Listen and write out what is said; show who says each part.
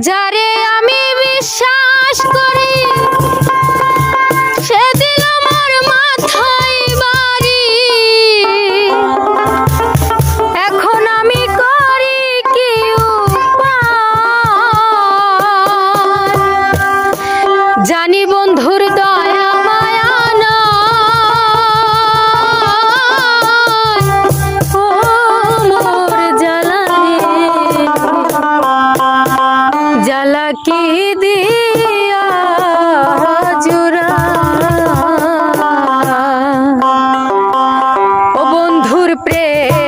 Speaker 1: যারে আমি বিশ্বাস করি সে দিল আমার মাথায় বাড়ি এখন আমি করি কি? জানি বন্ধুর দিয়া হাজুরা ও বন্ধুর প্রেম